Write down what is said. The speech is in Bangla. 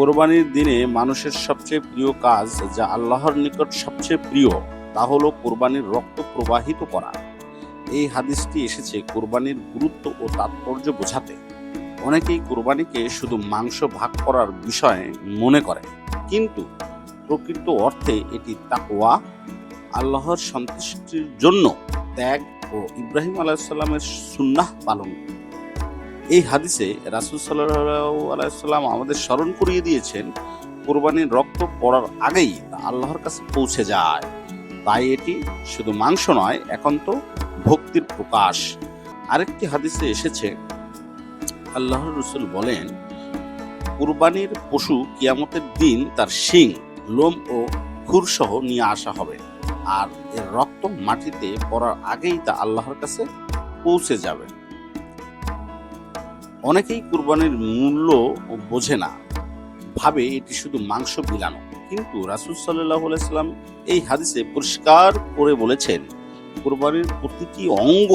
কোরবানির দিনে মানুষের সবচেয়ে প্রিয় কাজ যা আল্লাহর নিকট সবচেয়ে প্রিয়, তা হলো কোরবানির রক্ত প্রবাহিত করা। এই হাদিসটি এসেছে কোরবানির গুরুত্ব ও তাৎপর্য বোঝাতে। অনেকেই কোরবানিকে শুধু মাংস ভাগ করার বিষয়ে মনে করে, কিন্তু প্রকৃত অর্থে এটি তাকওয়া, আল্লাহর সন্তুষ্টির জন্য ত্যাগ ও ইব্রাহিম আলাইসাল্লামের সুন্নাহ পালন এই হাদিসে রাসুল আলাইসাল্লাম আমাদের স্মরণ করিয়ে দিয়েছেন, কোরবানির রক্ত পড়ার আগেই আল্লাহর কাছে পৌঁছে যায়। তাই এটি শুধু মাংস নয়, এখন তো ভক্তির প্রকাশ। আরেকটি হাদিসে এসেছে আল্লাহ রসুল বলেন, কুরবানির পশু কিয়ামতের দিন তার শিং, লোম ও খুরসহ নিয়ে আসা হবে। আর এর রক্ত মাটিতে পড়ার আগেই তা আল্লাহর কাছে পৌঁছে যাবে। অনেকেই কুরবানির মূল্য বোঝে না, ভাবে এটি শুধু মাংস বিলানো কিন্তু রাসুল সাল্লাহ সাল্লাম এই হাদিসে পরিষ্কার করে বলেছেন, কোরবানির প্রতিটি অঙ্গ